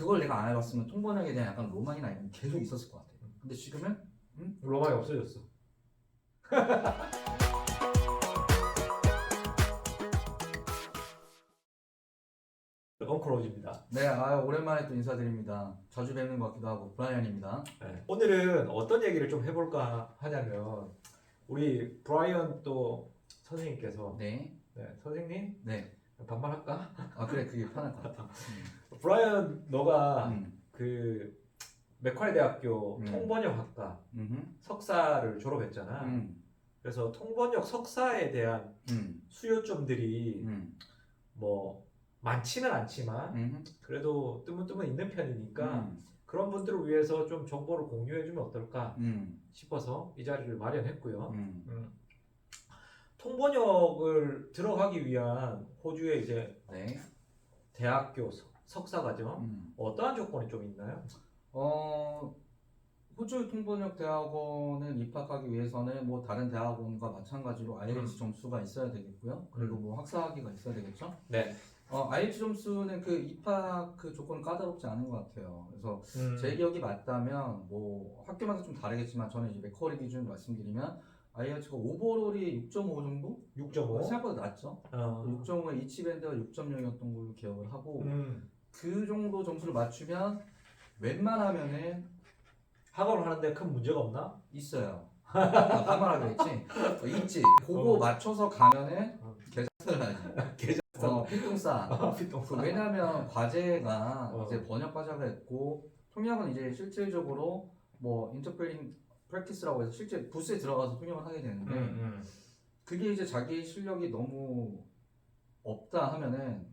그걸 내가 안 해봤으면 통번역에 대한 약간 로망이나 이런 게 계속 있었을 것 같아. 근데 지금은 로망이 없어졌어. 엉클로즈입니다. 네, 아, 오랜만에 또 인사드립니다. 자주 뵙는 것 같기도 하고 브라이언입니다. 네. 오늘은 어떤 얘기를 좀 해볼까 하냐면 우리 브라이언 또 선생님께서 네, 네, 선생님 네. 반말할까? 아 그래 그게 편할 것 같아. 브라이언 너가 음, 그 맥ኳ리 대학교 음. 통번역학과 음, 석사를 졸업했잖아. 음, 그래서 통번역 석사에 대한 음, 수요점들이 음, 뭐 많지는 않지만 음, 그래도 뜨문뜨문 있는 편이니까 음, 그런 분들을 위해서 좀 정보를 공유해주면 어떨까 음, 싶어서 이 자리를 마련했고요. 음. 음. 통번역을 들어가기 위한 호주의 이제 네. 대학교 석- 석사 과정 음. 어떠한 조건이 좀 있나요? 어, 호주 통번역 대학원을 입학하기 위해서는 뭐 다른 대학원과 마찬가지로 IELTS 점수가 있어야 되겠고요. 그리고 음. 뭐 학사학위가 있어야 되겠죠. 네. 어, IELTS 점수는 그 입학 그 조건 까다롭지 않은 것 같아요. 그래서 음. 제 기억이 맞다면 뭐 학교마다 좀 다르겠지만 저는 이제 맥커리 기준 말씀드리면 IELTS가 오버롤이 6.5 정도? 6.5. 생각보다 낮죠. 어. 6.5에 이치밴드가 6.0이었던 걸로 기억을 하고 음. 그 정도 점수를 맞추면 웬만하면은 학업을 하는데 큰 문제가 없나? 있어요. 아, 반말하게 했지. 어, 있지. 그거 어. 맞춰서 가면은 어. 계좌를 하지. 계좌 어, 필통싸. 그 왜냐하면 과제가 어. 이제 번역 과제가 있고 통역은 이제 실질적으로 뭐 인터프레팅 프랙티스라고 해서 실제 부스에 들어가서 통역을 하게 되는데 음. 그게 이제 자기 실력이 너무 없다 하면은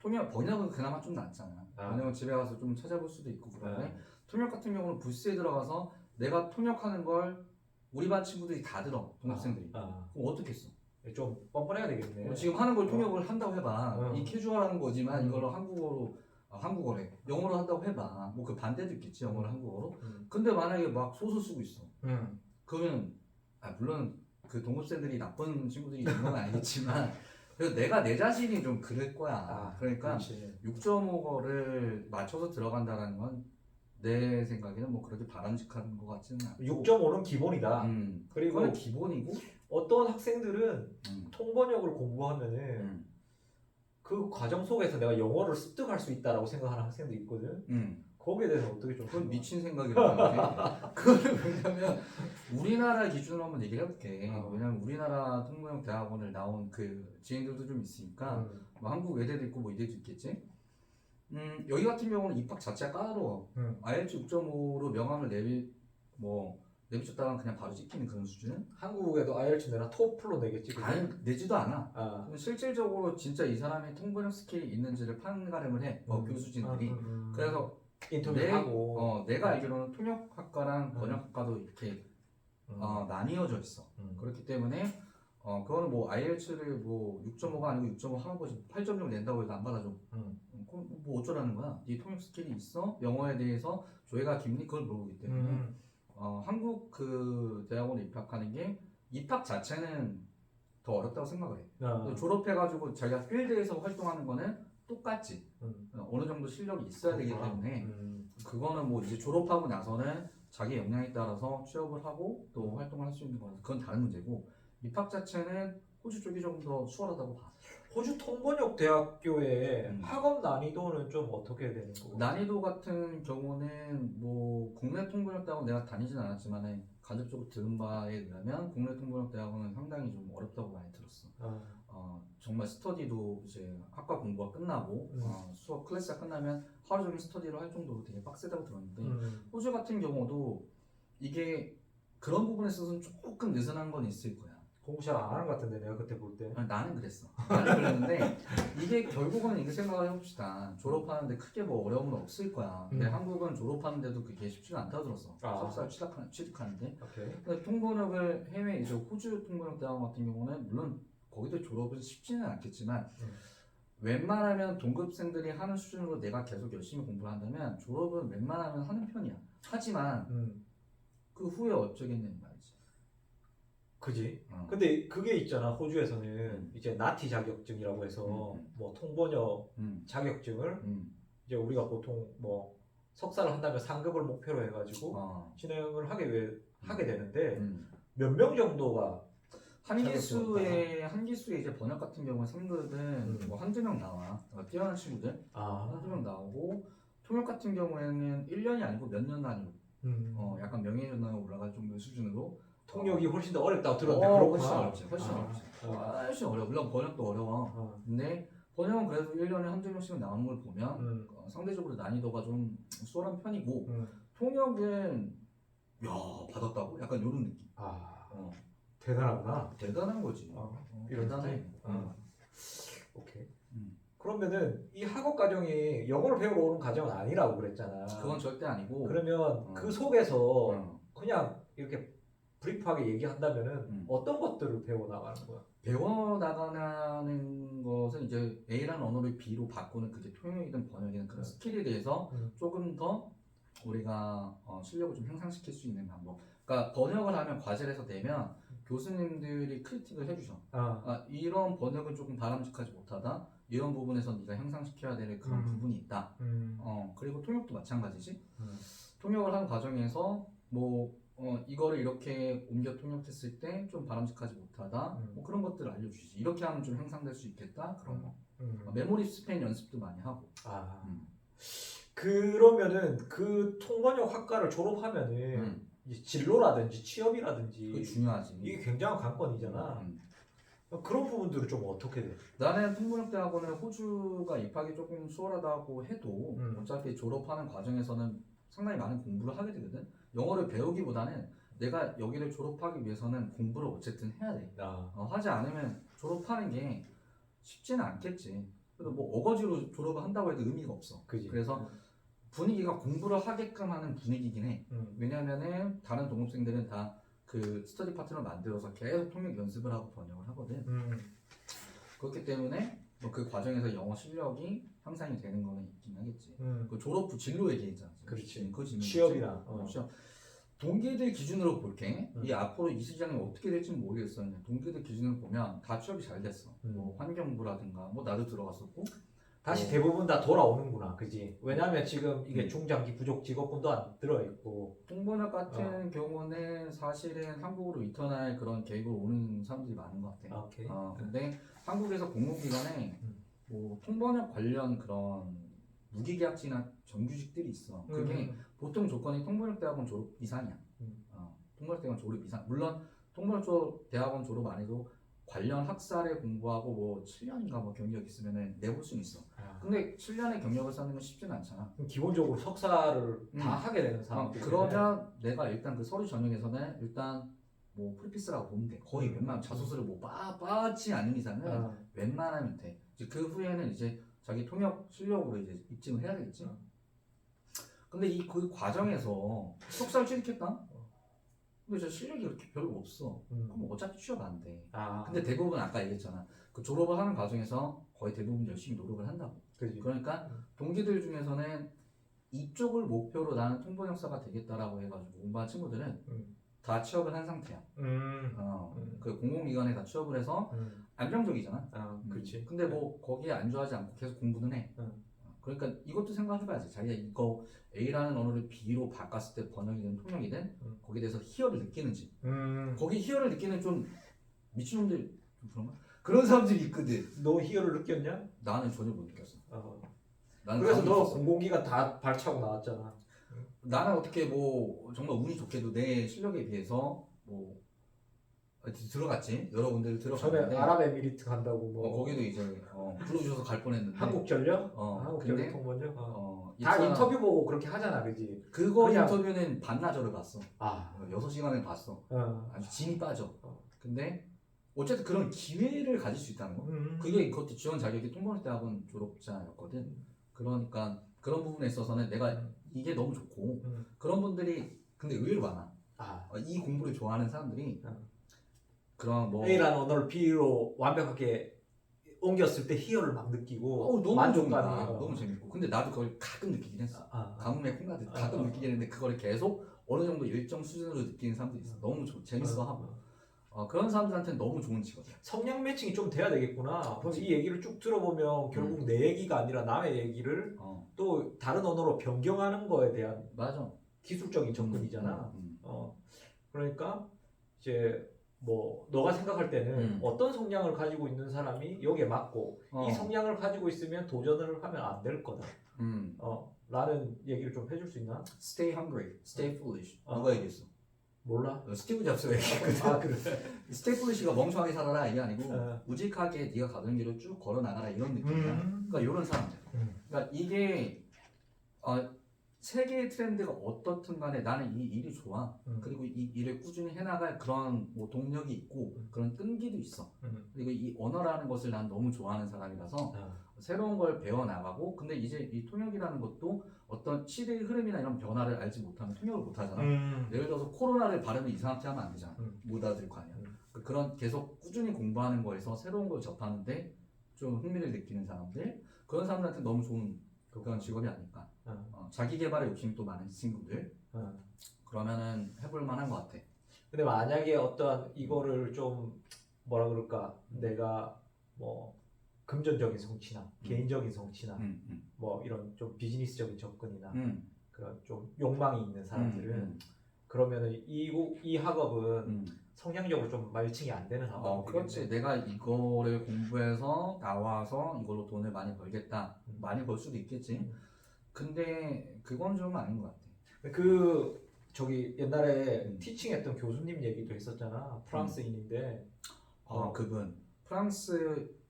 통역 번역은 그나마 좀 낫잖아. 아. 번역은 집에 가서 좀 찾아볼 수도 있고 그런데 네. 통역 같은 경우는 부스에 들어가서 내가 통역하는 걸 우리 반 친구들이 다 들어 동학생들이. 아. 그럼 어떻겠어? 좀 뻔뻔해야 되겠네. 어, 지금 하는 걸 통역을 한다고 해봐. 어. 이 캐주얼한 거지만 음. 이걸로 한국어로 아, 한국어래. 영어로 한다고 해봐. 뭐 그 반대도 있겠지 영어를 한국어로. 음. 근데 만약에 막 소설 쓰고 있어. 음. 그러면 아 물론 그 동급생들이 나쁜 친구들이 있는 건 아니겠지만 그래도 내가 내 자신이 좀 그럴 거야. 아, 그러니까 그렇지. 6.5거를 맞춰서 들어간다는 건 내 생각에는 뭐 그렇게 바람직한 것 같지는 않고 6.5는 기본이다. 음, 그리고 그건 기본이고 어떤 학생들은 음, 통번역을 공부하면은 음, 그 과정 속에서 내가 영어를 습득할 수 있다라고 생각하는 학생도 있거든. 음. 거기에 대해서 어떻게 좀 그건? 미친 생각이라고 생각해. 그거는 왜냐면 우리나라 기준으로 한번 얘기를 해볼게. 어. 왜냐면 우리나라 통번역 대학원을 나온 그 지인들도 좀 있으니까 음. 뭐 한국 외대도 있고 뭐 이대도 있겠지. 음, 여기 같은 경우는 입학 자체가 까다로워. 음. IELTS 6.5로 명함을 내비 뭐 내비쳤다가 그냥 바로 찍히는 그런 수준? 한국에도 IELTS 내나 토플로 내겠지. 그죠? 아니 내지도 않아. 아. 그럼 실질적으로 진짜 이 사람이 통번역 스킬이 있는지를 판가름을 해. 어, 음. 교수진들이. 음, 음, 음. 그래서 인터뷰를 내- 하고. 어, 내가 알기로는 통역학과랑 음. 번역학과도 이렇게 음. 어, 나뉘어져 있어. 음. 그렇기 때문에 어, 그거는 뭐 IELTS를 뭐 6.5가 아니고 6.5 하는 거지 8.0 낸다고 해도 안 받아줘. 음. 어, 그럼 뭐 어쩌라는 거야? 네 통역 스킬이 있어? 영어에 대해서 조회가 깊니? 그걸 물어보기 때문에 음. 어, 한국 그 대학원에 입학하는 게 입학 자체는 더 어렵다고 생각을 해. 아. 졸업해가지고 자기가 필드에서 활동하는 거는 똑같지. 음. 어, 어느 정도 실력이 있어야 되기 그렇구나. 때문에 음. 그거는 뭐 이제 졸업하고 나서는 자기 역량에 따라서 취업을 하고 또 활동을 할 수 있는 거라서 그건 다른 문제고 입학 자체는 호주 쪽이 좀 더 수월하다고 봐. 호주 통번역 대학교의 음. 학업 난이도는 좀 어떻게 되는 거고? 난이도 같은 경우는 뭐 국내 통번역 대학원 내가 다니진 않았지만 간접적으로 들은 바에 의하면 국내 통번역 대학원은 상당히 좀 어렵다고 많이 들었어. 아. 어, 정말 스터디도 이제 학과 공부가 끝나고 음. 어, 수업 클래스가 끝나면 하루 종일 스터디를 할 정도로 되게 빡세다고 들었는데 음. 호주 같은 경우도 이게 그런 부분에 있어서는 조금 느슨한 건 있을 거야. 공부 잘 안 하는 것 같은데 내가 그때 볼 때. 아니, 나는 그랬어. 나는 그랬는데 이게 결국은 이렇게 생각을 해봅시다. 졸업하는데 크게 뭐 어려움은 없을 거야. 근데 음. 한국은 졸업하는데도 그게 쉽지가 않다고 들었어. 아. 석사 취득하, 취득하는데. 오케이. 근데 통번역을 해외 이제 호주 통번역 대학원 같은 경우는 물론 거기도 졸업은 쉽지는 않겠지만 음. 웬만하면 동급생들이 하는 수준으로 내가 계속 열심히 공부를 한다면 졸업은 웬만하면 하는 편이야. 하지만 음. 그 후에 어쩌겠냐는 말이지. 그지. 어. 근데 그게 있잖아 호주에서는 음. 이제 나티 자격증이라고 해서 음, 음. 뭐 통번역 음, 자격증을 음, 이제 우리가 보통 뭐 석사를 한다면 상급을 목표로 해가지고 어. 진행을 하게 왜 하게 되는데 음. 몇명 정도가 한 기수에 한 기수에 이제 번역 같은 경우는 3급은 음. 뭐 한두 명 나와 어, 뛰어난 친구들 아, 한두 명 나오고 통역 같은 경우에는 1년이 아니고 몇 년 단위로 음. 어, 약간 명예연하에 올라갈 정도의 수준으로 통역이 훨씬 더 어렵다고 들었는데 어, 그렇구나. 훨씬 어렵지 훨씬 아, 어렵지 아, 훨씬 어려워 물론 번역도 어려워 아, 근데 번역은 그래도 1년에 한두 명씩 나오는 걸 보면 음, 어, 상대적으로 난이도가 좀 수월한 편이고 음. 통역은 야 받았다고? 약간 이런 느낌 아, 어, 대단하구나. 대단한 거지 어, 어, 이런 대단해? 어. 어. 오케이. 음. 그러면은 이 학업 과정이 영어를 배우러 오는 과정은 아니라고 그랬잖아. 그건 절대 아니고 그러면 어. 그 속에서 어, 그냥 이렇게 브리프하게 얘기한다면은 음. 어떤 것들을 배워 나가는 거야? 배워 나가는 것은 이제 A라는 언어를 B로 바꾸는 그게 통역이든 번역이든 그런 네. 스킬에 대해서 음. 조금 더 우리가 어, 실력을 좀 향상시킬 수 있는 방법. 그러니까 번역을 하면 과제를 해서 내면 교수님들이 크리틱을 해주셔. 아, 아, 이런 번역은 조금 바람직하지 못하다. 이런 부분에서 네가 향상시켜야 될 그런 음. 부분이 있다. 음, 어, 그리고 통역도 마찬가지지. 음. 통역을 하는 과정에서 뭐 어, 이거를 이렇게 옮겨 통역했을 때 좀 바람직하지 못하다. 음. 뭐 그런 것들을 알려주시지. 이렇게 하면 좀 향상될 수 있겠다. 그런 거. 음. 어, 메모리 스페인 연습도 많이 하고. 아, 음. 그러면은 그 통번역 학과를 졸업하면은 음. 이제 진로라든지 그게 취업이라든지 중요하지. 이게 굉장한 관건이잖아. 음. 그런 부분들은 좀 어떻게 돼? 나는 통번역 대학원을 호주가 입학이 조금 수월하다고 해도 음. 어차피 졸업하는 과정에서는 상당히 많은 공부를 하게 되거든. 영어를 배우기보다는 내가 여기를 졸업하기 위해서는 공부를 어쨌든 해야 돼. 아, 어, 하지 않으면 졸업하는 게 쉽지는 않겠지. 그래도 뭐 어거지로 졸업을 한다고 해도 의미가 없어. 그지. 그래서 분위기가 공부를 하게끔 하는 분위기긴 해. 음. 왜냐면은 다른 동업생들은 다 그 스터디 파트너를 만들어서 계속 통역 연습을 하고 번역을 하거든. 음. 그렇기 때문에 뭐그 과정에서 영어 실력이 향상이 되는 거는 있긴 하겠지. 음. 그 졸업 후 진로 얘기했잖아. 그렇지. 그 질문. 취업이나. 어, 어. 취업. 동기들 기준으로 볼게. 음. 이 앞으로 이 시장이 어떻게 될지 는 모르겠어. 그냥 동기들 기준으로 보면 다 취업이 잘 됐어. 음. 뭐 환경부라든가 뭐 나도 들어갔었고. 다시 어. 대부분 다 돌아오는구나, 그지? 왜냐하면 지금 이게 음. 중장기 부족 직업군도 안 들어 있고, 통번역 같은 어. 경우는 사실은 한국으로 리턴할 그런 계획으로 오는 사람들이 많은 것 같아. 아, 오케이. 어, 근데 한국에서 공공기관에 음. 뭐 통번역 관련 그런 무기계약직이나 정규직들이 있어. 그게 음. 보통 조건이 통번역 대학원 졸업 이상이야. 음. 어, 통번역 대학원 졸업 이상. 물론 통번역대학원 졸업 안 해도 관련 학사를 공부하고 뭐 7년인가 뭐 경력 있으면은 내볼 수는 있어. 아, 근데 7년의 경력을 쌓는 건 쉽지는 않잖아. 그럼 기본적으로 석사를 음. 다 하게 되는 어, 상황이기 그러면 내가 일단 그 서류 전형에서는 일단 뭐 프리피스라고 보면 돼. 거의 음. 웬만하면 자소서를 뭐 빠, 빠지 않는 이상은 아, 웬만하면 돼. 이제 그 후에는 이제 자기 통역 실력으로 이제 입증을 해야 되겠지. 어. 근데 이 그 과정에서 석사를 취득했다? 근데 저 실력이 그렇게 별로 없어. 음. 그럼 어차피 취업 안 돼. 아, 근데 대부분 아까 얘기했잖아. 그 졸업을 하는 과정에서 거의 대부분 열심히 노력을 한다고. 그지. 그러니까 음. 동기들 중에서는 이쪽을 목표로 나는 통번역사가 되겠다라고 해가지고 공부한 친구들은 음. 다 취업을 한 상태야. 음, 어, 음. 그 공공기관에 다 취업을 해서 음. 안정적이잖아. 아, 음. 그렇지. 근데 뭐 거기에 안주하지 않고 계속 공부는 해. 응. 어, 그러니까 이것도 생각해봐야지. 자기가 이거 A라는 언어를 B로 바꿨을 때 번역이든 통역이든 응. 거기에 대해서 희열을 느끼는지. 음, 거기 희열을 느끼는 좀 미친놈들 좀 그런가? 그런 사람들이 있거든. 너 희열을 느꼈냐? 나는 전혀 못 느꼈어. 어. 나는 그래서 너 없었어. 공공기관 다 발차고 나왔잖아. 나는 어떻게 뭐 정말 운이 좋게도 내 실력에 비해서 뭐 들어갔지. 여러 군데를 전에 들어갔는데 아랍에미리트 간다고 뭐 어, 거기도 이제 어, 불러주셔서 갈 뻔했는데 한국전력, 어, 한국전력 근데 통번역, 어. 어, 다 이차- 인터뷰 보고 그렇게 하잖아, 그지? 그거 그냥- 인터뷰는 반나절을 봤어. 아, 어, 6시간을 봤어. 어. 아주 진이 빠져. 어. 근데 어쨌든 그런 기회를 가질 수 있다는 거. 음. 그게 그것도 지원 자격이 통번역대학원 졸업자였거든. 그러니까 그런 부분에 있어서는 내가 음. 이게 너무 좋고 음. 그런 분들이 근데 의외로 많아. 아, 어, 이 공부를 좋아하는 사람들이 음. 그런 뭐 A라는 언어를 B로 완벽하게 옮겼을 때 희열을 막 느끼고 어, 너무 만족감이. 너무 재밌고 근데 나도 그걸 가끔 느끼긴 했어. 아, 아. 가뭄의 콩나듯 가끔 어, 어. 느끼긴 했는데 그거를 계속 어느 정도 일정 수준으로 느끼는 사람도 있어. 너무 좋- 재밌어 하고 어. 어, 그런 사람들한테는 너무 좋은 직업이야. 성량 매칭이 좀 돼야 되겠구나. 그럼. 이 얘기를 쭉 들어보면 결국 내 얘기가 아니라 남의 얘기를 어. 또 다른 언어로 변경하는 거에 대한 맞아. 기술적인 접근이잖아. 음, 음. 어 그러니까 이제 뭐 너가 생각할 때는 음. 어떤 성향을 가지고 있는 사람이 여기에 맞고 어. 이 성향을 가지고 있으면 도전을 하면 안 될 거다. 음. 어 라는 얘기를 좀 해줄 수 있나? Stay hungry, stay foolish. 어. 누가 얘기했어? 몰라. 어, 스티브 잡스가 얘기했거든. 아 그래. 스테이 foolish가 멍청하게 살아라 이게 아니고 어. 우직하게 네가 가던 길을 쭉 걸어 나가라 이런 느낌이야. 음. 그러니까 이런 사람들. 음. 그러니까 이게 어, 세계의 트렌드가 어떻든 간에 나는 이 일이 좋아. 음. 그리고 이 일을 꾸준히 해나갈 그런 뭐 동력이 있고 음. 그런 끈기도 있어. 음. 그리고 이 언어라는 것을 난 너무 좋아하는 사람이라서 아. 새로운 걸 배워나가고 근데 이제 이 통역이라는 것도 어떤 시대의 흐름이나 이런 변화를 알지 못하면 통역을 못하잖아. 음. 예를 들어서 코로나를 발음을 이상하게 하면 안 되잖아. 음. 못 알아들 거 아니야. 음. 그- 그런 계속 꾸준히 공부하는 거에서 새로운 걸 접하는데 좀 흥미를 느끼는 사람들 그런 사람들한테 너무 좋은 그런 직업이 아닐까. 어. 어, 자기 개발에 욕심이 또 많은 친구들 어. 그러면은 해볼 만한 것 같아. 근데 만약에 어떠한 이거를 좀 뭐라 그럴까 음. 내가 뭐 금전적인 성취나 개인적인 성취나 음, 음, 뭐 이런 좀 비즈니스적인 접근이나 음, 그런 좀 욕망이 있는 사람들은 음, 그러면은 이, 이 학업은 음. 성향적으로 좀 말칭이 안 되는 학업. 어, 그렇지. 내가 이거를 공부해서 나와서 이걸로 돈을 많이 벌겠다. 음. 많이 벌 수도 있겠지. 음. 근데 그건 좀 아닌 것 같아. 그 저기 옛날에 음. 티칭했던 교수님 얘기도 했었잖아. 프랑스인인데 어, 어. 그분 프랑스인이었지,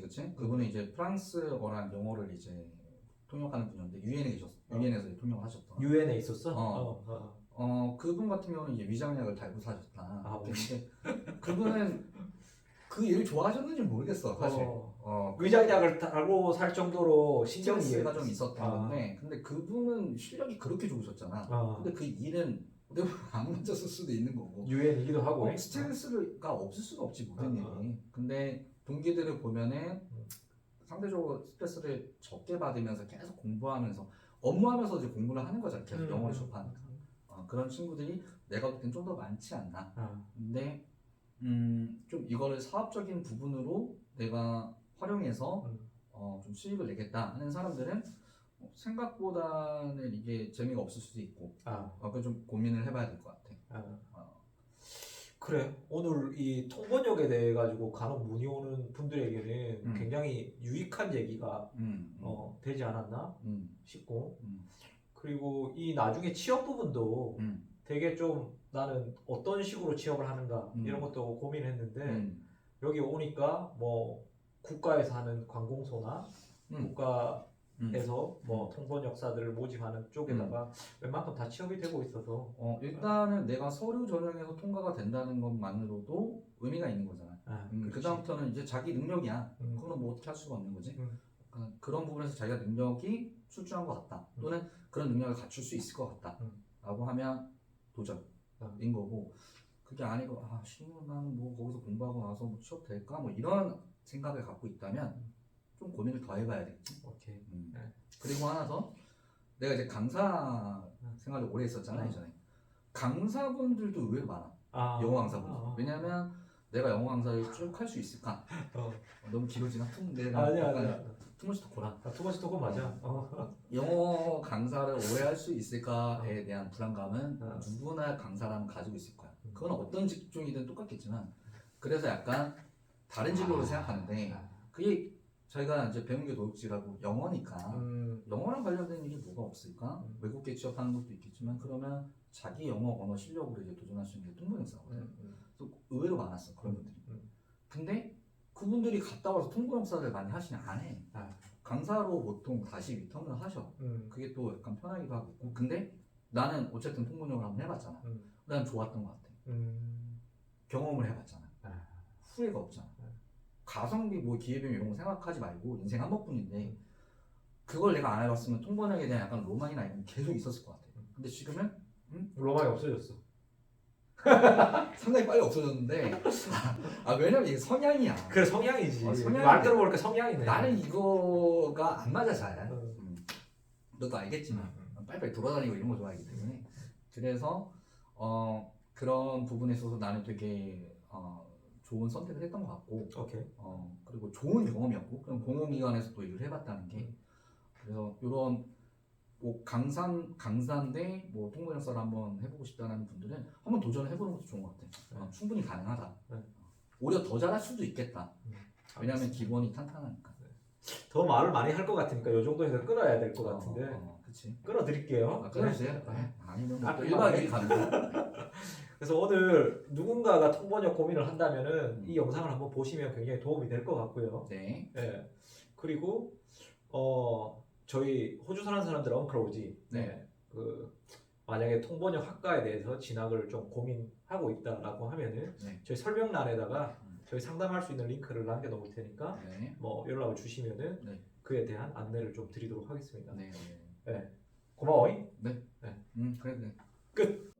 그치? 그분은 이제 프랑스어랑 영어를 이제 통역하는 분이었는데 유엔에 계셨어. 어. 유엔에서 통역을 하셨던. 유엔에 있었어. 어. 어. 어, 그분 같은 경우는 이제 위장약을 달고 사셨다. 아, 근데 그분은 그 일을 좋아하셨는지 모르겠어, 사실. 어. 어, 위장약을 달고 살 정도로 신경이 스트레스가 좀 있었던 아. 근데 그분은 실력이 그렇게 좋으셨잖아. 어. 근데 그 일은 안 맞았을 수도 있는 거고. 유엔이기도 하고. 어, 스트레스가 없을 수가 없지 모든 어, 어. 일이. 근데 동기들을 보면은 음. 상대적으로 스트레스를 적게 받으면서 계속 공부하면서 업무하면서 이제 공부를 하는 거잖아. 계속 음. 영어를 접하니까. 어, 그런 친구들이 내가 볼 땐 좀 더 많지 않나. 아. 근데 음, 좀 이거를 사업적인 부분으로 내가 활용해서 음. 어, 좀 수익을 내겠다 하는 사람들은 어, 생각보다는 이게 재미가 없을 수도 있고 아. 어, 그걸 좀 고민을 해봐야 될 것 같아. 아. 어, 그래 오늘 이 통번역에 대해 가지고 간혹 문의 오는 분들에게는 음. 굉장히 유익한 얘기가 음, 음, 어, 되지 않았나 음, 싶고 음, 그리고 이 나중에 취업 부분도 음, 되게 좀 나는 어떤 식으로 취업을 하는가 음. 이런 것도 고민했는데 음, 여기 오니까 뭐 국가에서 하는 관공서나 음, 국가에서 음. 뭐 통번 역사들을 모집하는 쪽에다가 웬만큼 다 취업이 되고 있어서 어, 일단은 내가 서류 전형에서 통과가 된다는 것만으로도 의미가 있는 거잖아. 아, 음, 그렇지. 그다음부터는 이제 자기 능력이야. 음. 그거는 뭐 어떻게 할 수가 없는 거지. 음. 그러니까 그런 부분에서 자기가 능력이 출중한 것 같다. 음. 또는 그런 능력을 갖출 수 있을 것 같다. 음. 라고 하면 도전 인 음. 거고 그게 아니고 아 신문 나는 뭐 거기서 공부하고 나서 뭐 취업 될까 뭐 이런 생각을 갖고 있다면 좀 고민을 더 해봐야겠지. 오케이 음. 네. 그리고 하나 더 내가 이제 강사 음. 생활을 오래 했었잖아 음. 예전에 강사분들도 의외로 많아 아, 영어 강사분들 아, 왜냐면 내가 영어 강사를 쭉 할 수 있을까 어. 어, 너무 길어지나 퉁내 아니야 아니야 투머치 토코라 아, 투머치 토크 맞아 어. 영어 강사를 오래 할수 있을까에 대한 불안감은 어. 누구나 강사라면 가지고 있을 거야 음. 그건 어떤 직종이든 똑같겠지만 그래서 약간 다른 진로로 아. 생각하는데 아. 그게 저희가 이제 배운 게 도둑질하고 영어니까 음, 영어랑 관련된 일이 뭐가 없을까? 음. 외국계 취업하는 것도 있겠지만 그러면 자기 영어 언어 실력으로 이제 도전할 수 있는 게 통번역사거든. 음, 음. 그래서 의외로 많았어 그런 분들이. 음. 근데 그분들이 갔다 와서 통번역사를 많이 하시냐 안 해. 아. 강사로 보통 다시 리턴을 하셔. 음. 그게 또 약간 편하기도 하고. 근데 나는 어쨌든 통번역을 한번 해봤잖아. 음. 난 좋았던 것 같아. 음. 경험을 해봤잖아. 아. 후회가 없잖아. 네. 가성비 뭐 기회비용 이런 거 생각하지 말고 인생 한 번뿐인데 음. 그걸 내가 안 해봤으면 통번역에 대한 약간 로망이나 이런 게 계속 있었을 것 같아. 음. 근데 지금은 로망이 없어졌어 상당히 빨리 없어졌는데 아 왜냐면 이게 성향이야. 그래 성향이지 어, 성향이- 말 들어보니까 성향이네 나는 이거가 안 맞아 잘. 어. 음. 너도 알겠지만 음. 빨리빨리 돌아다니고 이런 거 좋아하기 때문에 그래서 어 그런 부분에 있어서 나는 되게 어, 좋은 선택을 했던 것 같고 오케이 어, 그리고 좋은 경험이었고 그럼 공공기관에서 또 일을 해봤다는 게 그래서 이런 뭐 강산 강사인데 뭐 통번역사를 한번 해보고 싶다는 분들은 한번 도전을 해보는 것도 좋은 것 같아. 요 충분히 가능하다. 네. 오히려 더 잘할 수도 있겠다. 왜냐하면 기본이 탄탄하니까. 더 말을 많이 할 것 같으니까 이 정도에서 끊어야 될 것 같은데 어, 어, 그치. 끊어드릴게요. 아, 끊어주세요. 네. 아니면 뭐 아, 1박 2일 가는 그래서 오늘 누군가가 통번역 고민을 한다면은 이 영상을 한번 보시면 굉장히 도움이 될 것 같고요. 네. 예. 그리고 어 저희 호주 사는 사람들 엉클로지 네. 그 만약에 통번역 학과에 대해서 진학을 좀 고민하고 있다라고 하면은 네. 저희 설명란에다가 음. 저희 상담할 수 있는 링크를 남겨놓을 테니까 네. 뭐 연락을 주시면은 네. 그에 대한 안내를 좀 드리도록 하겠습니다. 네. 네. 고마워잉. 음, 그래 그래. 끝.